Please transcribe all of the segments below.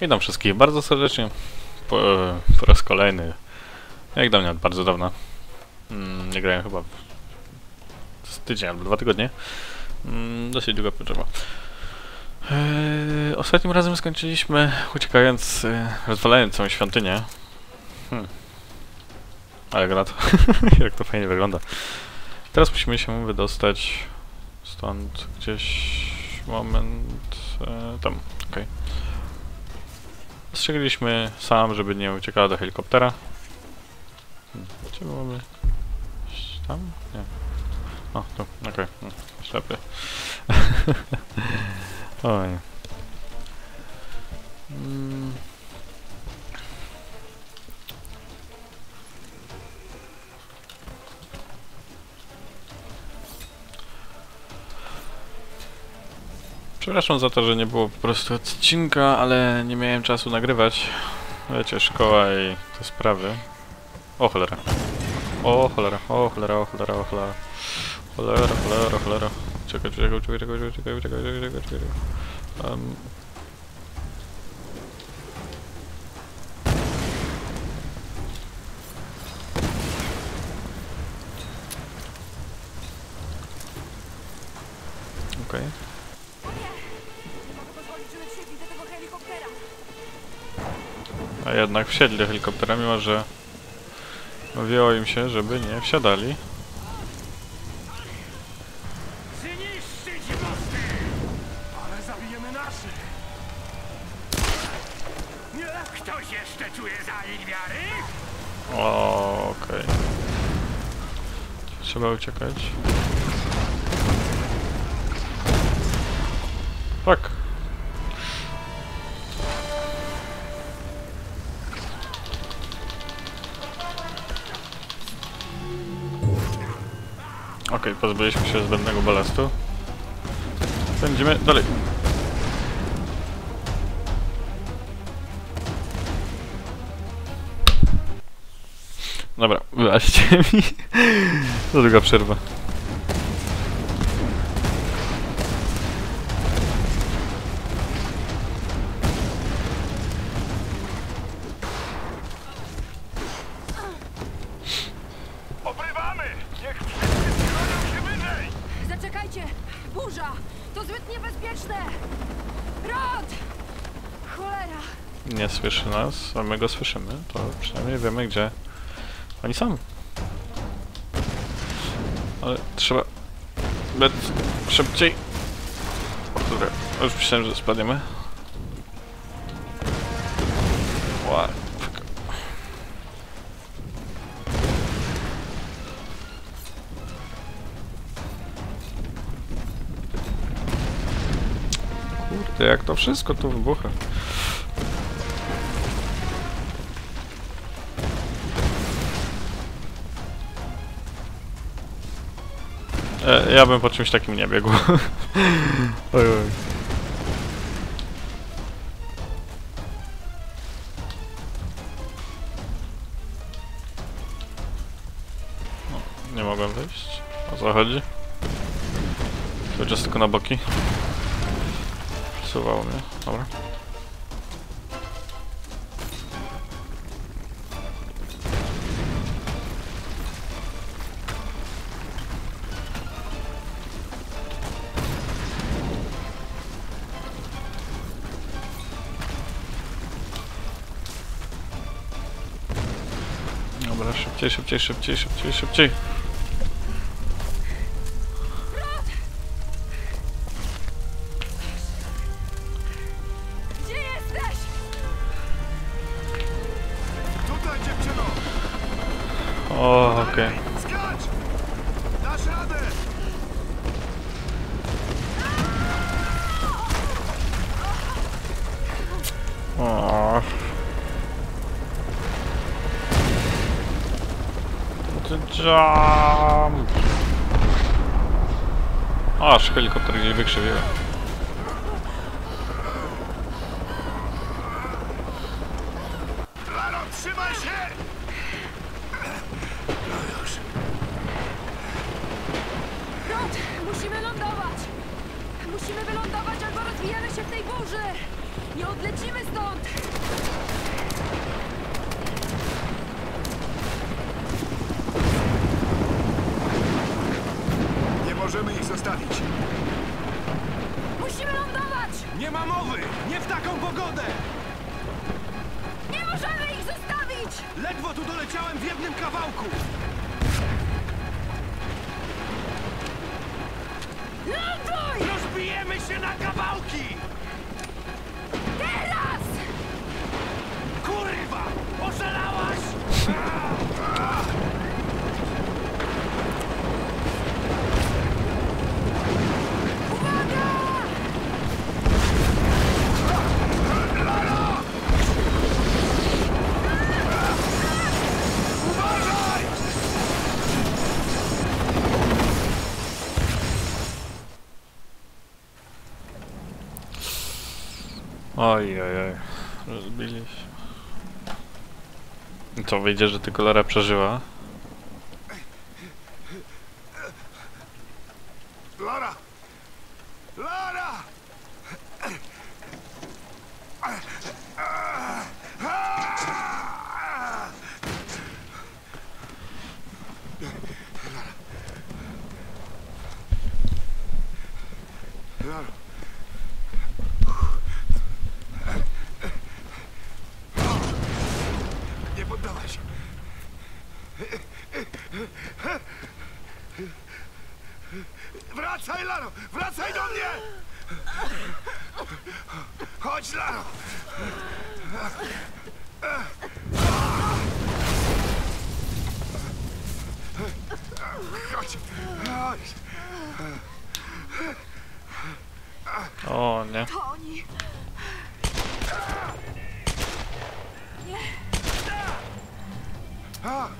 Witam wszystkich bardzo serdecznie po, po raz kolejny. Jak od bardzo dawna. Mm, nie grałem chyba z tydzień albo dwa tygodnie. Mm, dosyć długa przerwa. Ostatnim razem skończyliśmy uciekając, e, rozwalając całą świątynię. Hmm. Ale gra to, jak to fajnie wygląda. Teraz musimy się wydostać stąd gdzieś moment e, tam, okej. Ostrzegaliśmy sam, żeby nie uciekała do helikoptera. Hmm, mamy? Iść Tam? Nie. O, tu, okej. Okay. Ślepy. Oj. Mm. Przepraszam za to, że nie było po prostu odcinka, ale nie miałem czasu nagrywać. Wiecie, szkoła i te sprawy. O cholera. O cholera, o cholera, o cholera, o cholera. Cholera, cholera, cholera. Czekaj, czekaj, czekaj, czekaj, czekaj, czekaj, czekaj, czekaj, czekaj. Um. Tak wsiedli do helikoptera, mimo że mówiło im się, żeby nie wsiadali. O, okej. Trzeba uciekać. Pozbyliśmy się zbędnego balastu. Będziemy dalej. Dobra, wyjaście mi. To druga przerwa. Słyszy nas, a my go słyszymy. To przynajmniej wiemy, gdzie oni są. Ale trzeba... Bet szybciej. O kurde, już myślałem, że spadniemy. Kurde, jak to wszystko tu wybucha. E, ja bym po czymś takim nie biegł. oj, oj. No, nie mogłem wyjść. O co chodzi? Czas tylko na boki. Przesuwało mnie. Dobra. Dobra, szybciej, szybciej, szybciej, szybciej, szybciej. Wykrzywiłem. Rano, trzymaj się! No już. Rod! Musimy lądować! Musimy wylądować albo rozwijamy się w tej burzy! Nie odlecimy stąd! Nie możemy ich zostawić. Musimy lądować! Nie ma mowy! Nie w taką pogodę! Nie możemy ich zostawić! Ledwo tu doleciałem w jednym kawałku! Ląduj! Rozbijemy się na kawałki! Teraz! Kurwa! Oszalałaś! Oj, oj, oj. Rozbili się. I Co, wyjdzie, że tylko Lara przeżyła? Nie się. Wracaj, Laro! Wracaj do mnie! Chodź, Laro! Chodź! Chodź! O, nie. To oni! A,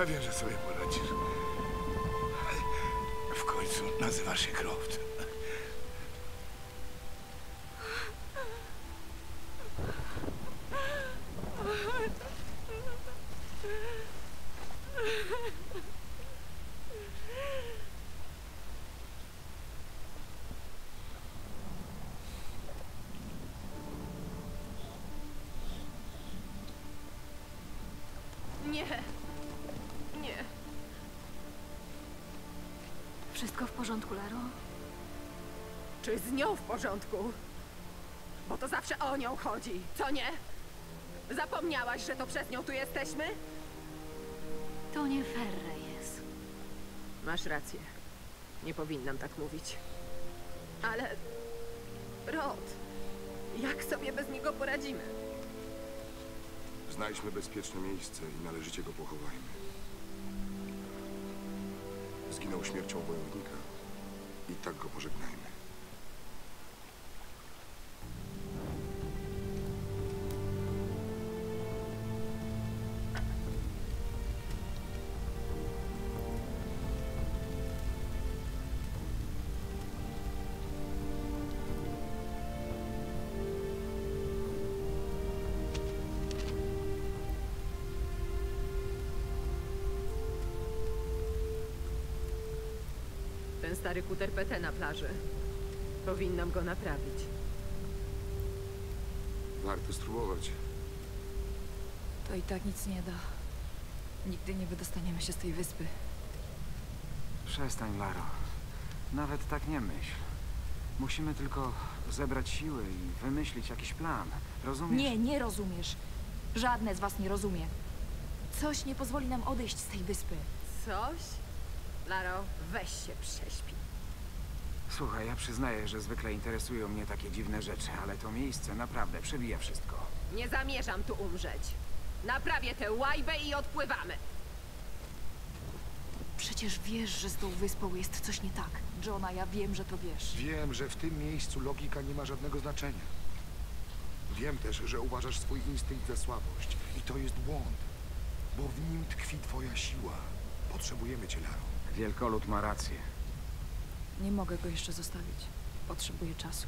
pewien, że sobie poradzisz. W końcu nazywasz się Croft. Nie! Nie! Wszystko w porządku, Laro? Czy z nią w porządku? Bo to zawsze o nią chodzi, co nie? Zapomniałaś, że to przez nią tu jesteśmy? To nie fair, Reyes. Masz rację. Nie powinnam tak mówić. Ale... Rod, jak sobie bez niego poradzimy? Znajdźmy bezpieczne miejsce i należycie go pochowajmy. Zginął śmiercią wojownika i tak go pożegnajmy. Stary kuter PT na plaży. Powinnam go naprawić. Warto spróbować. To i tak nic nie da. Nigdy nie wydostaniemy się z tej wyspy. Przestań, Laro. Nawet tak nie myśl. Musimy tylko zebrać siły i wymyślić jakiś plan. Rozumiesz? Nie, nie rozumiesz. Żadne z was nie rozumie. Coś nie pozwoli nam odejść z tej wyspy. Coś? Laro, weź się prześpi. Słuchaj, ja przyznaję, że zwykle interesują mnie takie dziwne rzeczy, ale to miejsce naprawdę przebija wszystko. Nie zamierzam tu umrzeć. Naprawię tę łajbę i odpływamy. Przecież wiesz, że z tą wyspą jest coś nie tak. Johna, ja wiem, że to wiesz. Wiem, że w tym miejscu logika nie ma żadnego znaczenia. Wiem też, że uważasz swój instynkt za słabość i to jest błąd, bo w nim tkwi twoja siła. Potrzebujemy cię, Laro. Wielkolud ma rację. Nie mogę go jeszcze zostawić. Potrzebuję czasu.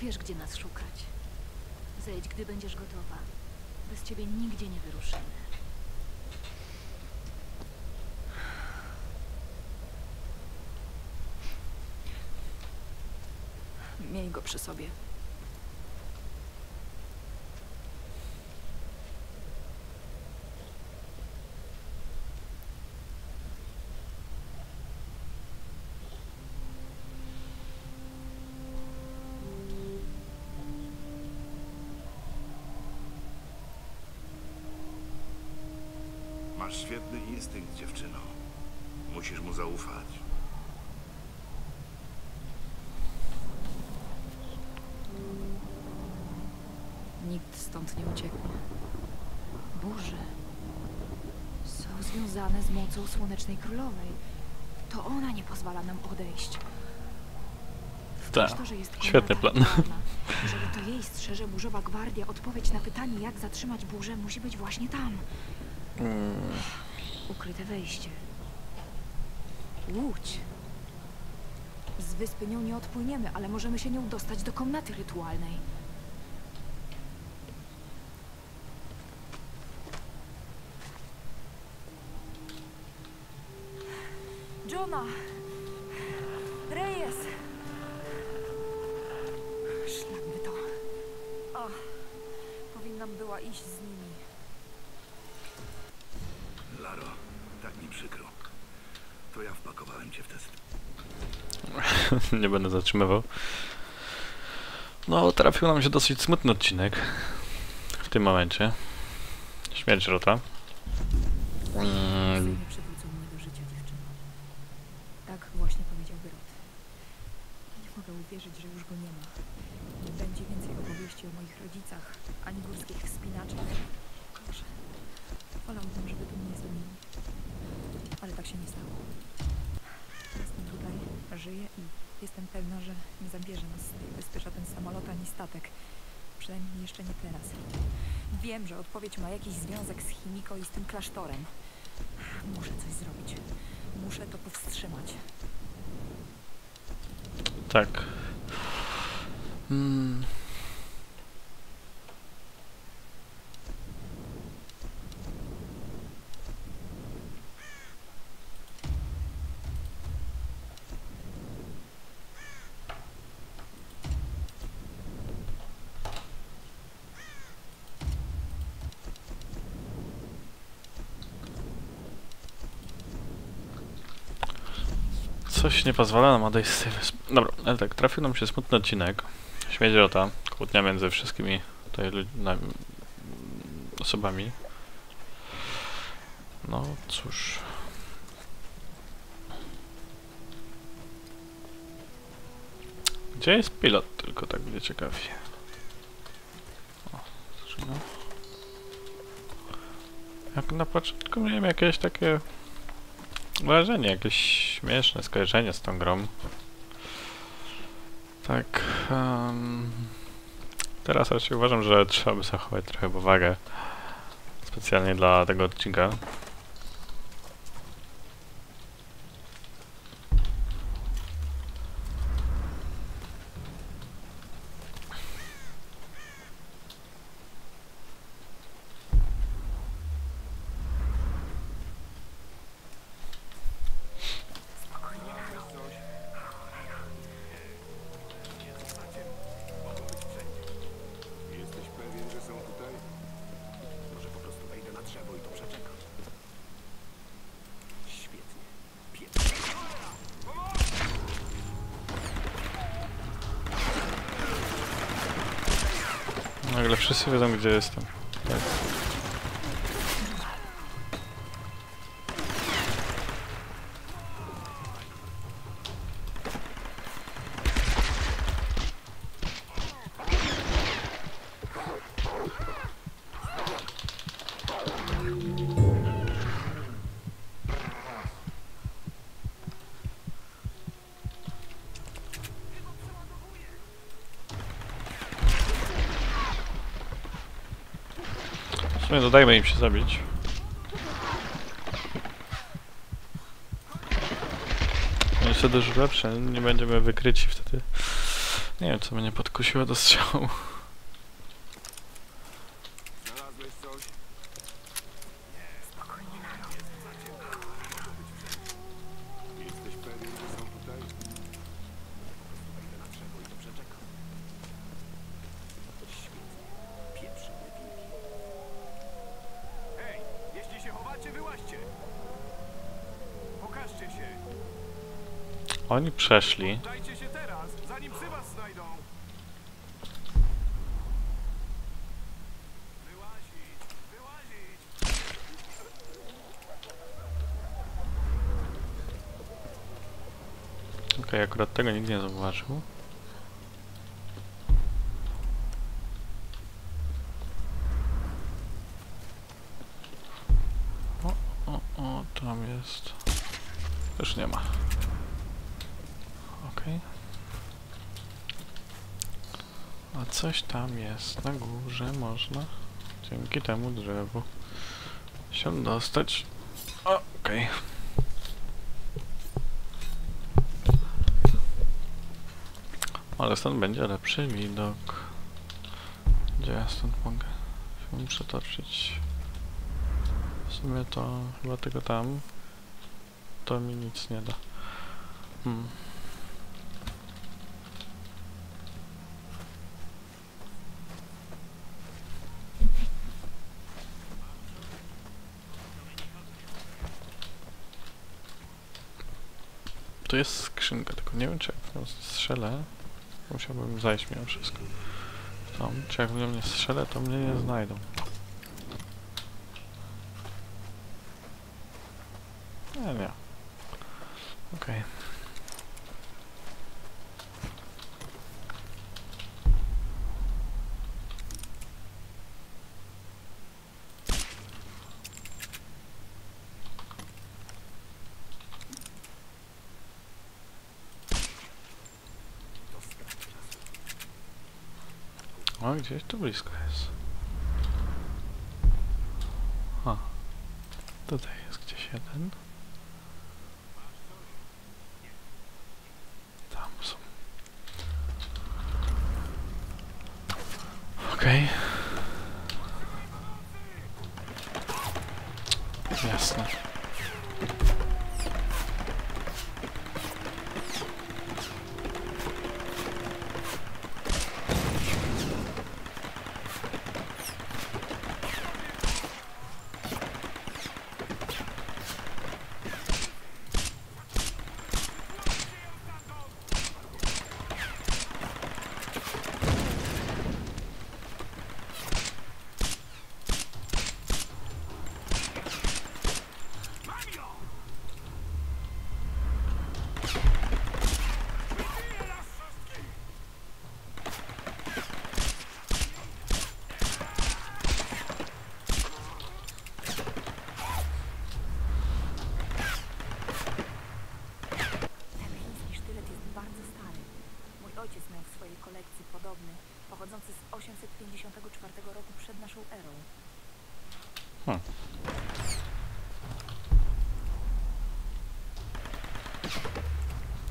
Wiesz, gdzie nas szukać. Zejdź, gdy będziesz gotowa. Bez ciebie nigdzie nie wyruszymy. Miej go przy sobie. Stąd nie ucieknie. Burze są związane z mocą Słonecznej Królowej. To ona nie pozwala nam odejść. Tak, świetny plan. czarna. Jeżeli to jej strzeże burzowa gwardia, odpowiedź na pytanie, jak zatrzymać burzę, musi być właśnie tam. Ukryte wejście. Łódź. Z wyspy nią nie odpłyniemy, ale możemy się nią dostać do komnaty rytualnej. Johna! Reyes! Szlak by to. O, powinnam była iść z nimi. Laro, tak mi przykro. To ja wpakowałem cię w test. nie będę zatrzymywał. No, trafił nam się dosyć smutny odcinek w tym momencie. Śmierć Rota. Mm, nie przywrócą mnie do życia, dziewczyno. Tak właśnie powiedział Wyrot. Nie mogę uwierzyć, że już go nie ma. Nie będzie więcej opowieści o moich rodzicach, ani górskich wspinaczach. Boże, wolałbym, żeby tu mnie zmienili. Ale tak się nie stało. Jestem tutaj, żyję i jestem pewna, że nie zabierze nas z tej żaden samolot ani statek. Przynajmniej jeszcze nie teraz. Wiem, że odpowiedź ma jakiś związek z Chimiko i z tym klasztorem. Muszę coś zrobić. Muszę to powstrzymać. tak. Mm, Coś nie pozwala nam odejść z tej wyspy. Dobra, ale tak, trafił nam się smutny odcinek. Śmierć Rota. Kłótnia między wszystkimi tutaj lud- na, osobami. No cóż. Gdzie jest pilot? Tylko tak będzie ciekawie. O. Jak na początku miałem jakieś takie wrażenie, jakieś śmieszne skojarzenie z tą grą. Tak. em, teraz raczej uważam, że trzeba by zachować trochę powagę. Specjalnie dla tego odcinka. Wiedzą, gdzie jestem. Sumie dodajmy im się zabić. Oni są dużo lepsze, nie będziemy wykryci wtedy. Nie wiem, co mnie podkusiło do strzału. Wyłazić! Wyłazić! Okej, akurat tego nikt nie zauważył. O, o, o, tam jest. Już nie ma. Okej. A coś tam jest na górze, można dzięki temu drzewu się dostać. Okej. Ale stąd będzie lepszy widok. Gdzie ja stąd mogę się przetoczyć? W sumie to chyba tylko tam. To mi nic nie da. Hmm. Tu jest skrzynka, tylko nie wiem czy jak w nią strzelę. Musiałbym zajść mimo wszystko. Tam, czy jak w nią nie strzelę, to mnie nie znajdą. Nie, nie. Okej. O, gdzieś tu blisko jest. A. Tutaj jest gdzieś jeden. Tam są. Okej. Jasne. Ten chiński sztylet jest bardzo stary. Mój ojciec miał w swojej kolekcji podobny, pochodzący z 854 roku przed naszą erą.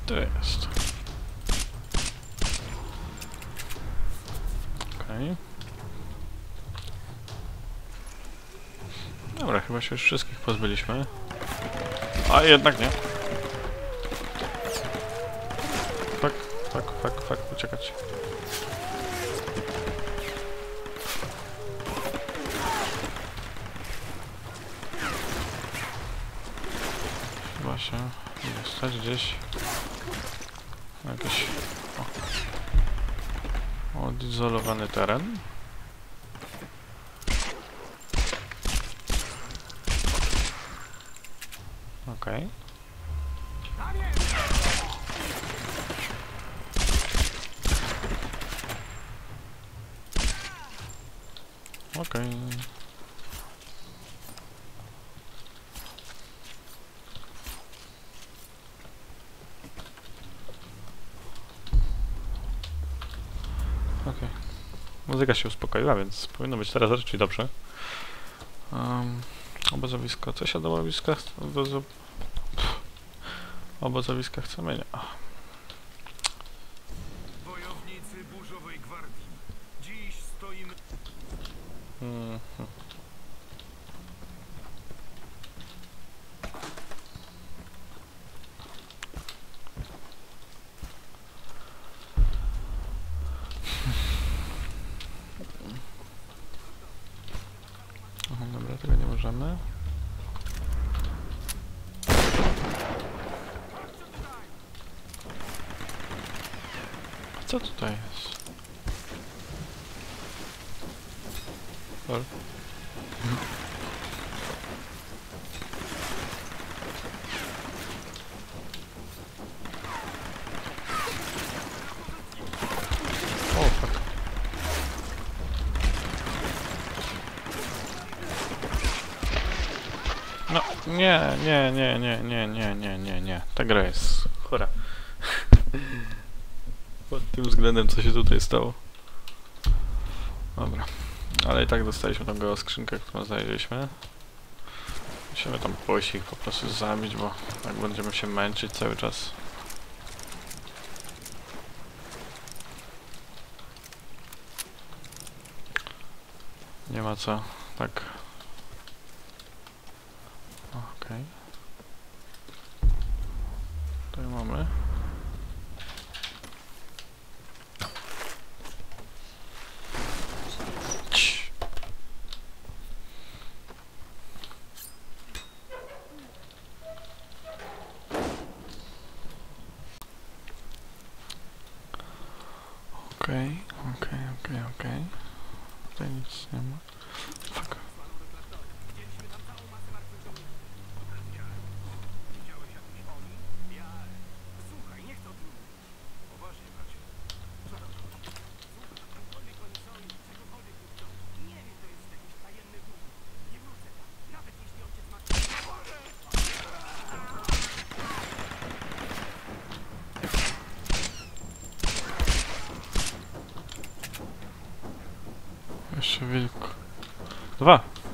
To jest. Okej. Dobra, chyba się już wszystkich pozbyliśmy. A jednak nie. Fak, fak, fak, uciekać. Chyba się dostać gdzieś. Jakiś o, odizolowany teren. Okej. Okej. Okej. Muzyka się uspokoiła, więc powinno być teraz raczej dobrze. Um, obozowisko. Coś o obozowiskach? Obozo... Pff. Obozowiska chcemy? Nie. Co tutaj jest? Lol. O, fuck. No, nie, nie, nie, nie, nie, nie, nie, nie, nie. Ta gra jest tym względem, co się tutaj stało. Dobra. Ale i tak dostaliśmy tą gołą skrzynkę, którą znaleźliśmy. Musimy tam pójść ich po prostu zabić, bo jak będziemy się męczyć cały czas. Nie ma co, tak. Okej. Tutaj останется.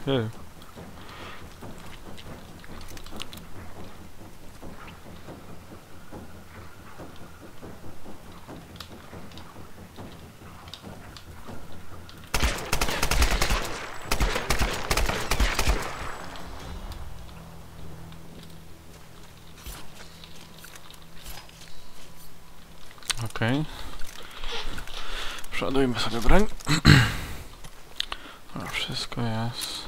Okay. Okej. Okay. Przeładujmy sobie broń. Wszystko jest.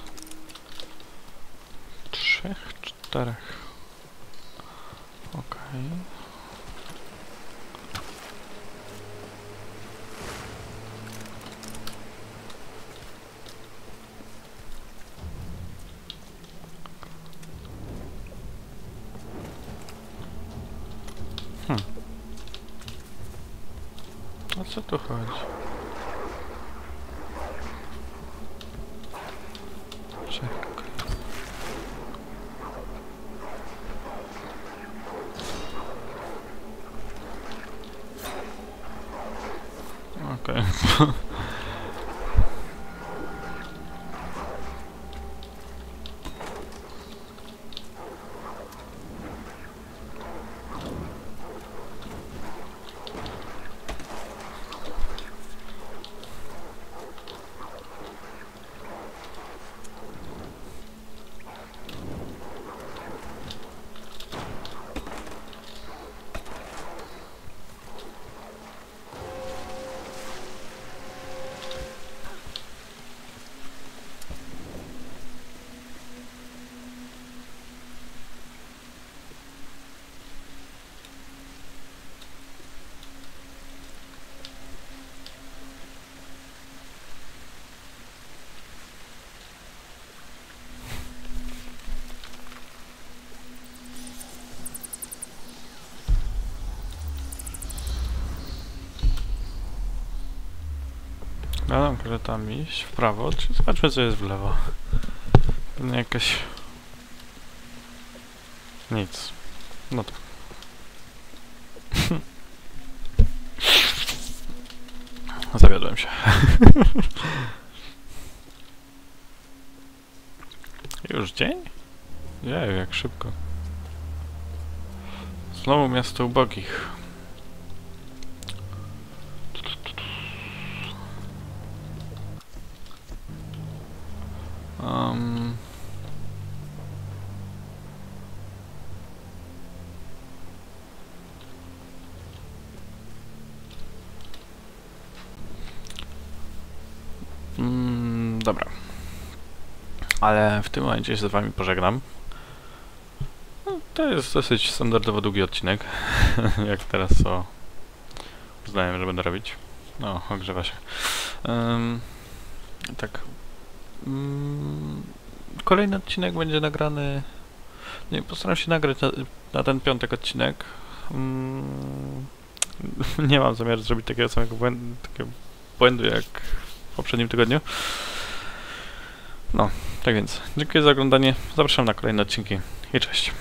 во-вторых. Okay. Gadam, że tam iść w prawo, czy zobaczmy co jest w lewo. Pewnie jakaś... Nic. No to... Zawiodłem się. Już dzień? Jej, jak szybko. Znowu miasto ubogich. Dobra. Ale w tym momencie się z wami pożegnam. No, to jest dosyć standardowo długi odcinek, jak teraz o... Uznałem, że będę robić. No, ogrzewa się. Ym, tak. Mm, kolejny odcinek będzie nagrany... Nie, postaram się nagrać na, na ten piątek odcinek. Mm, nie mam zamiaru zrobić takiego samego błędu, takiego błędu jak w poprzednim tygodniu. No, tak więc, dziękuję za oglądanie. Zapraszam na kolejne odcinki i cześć.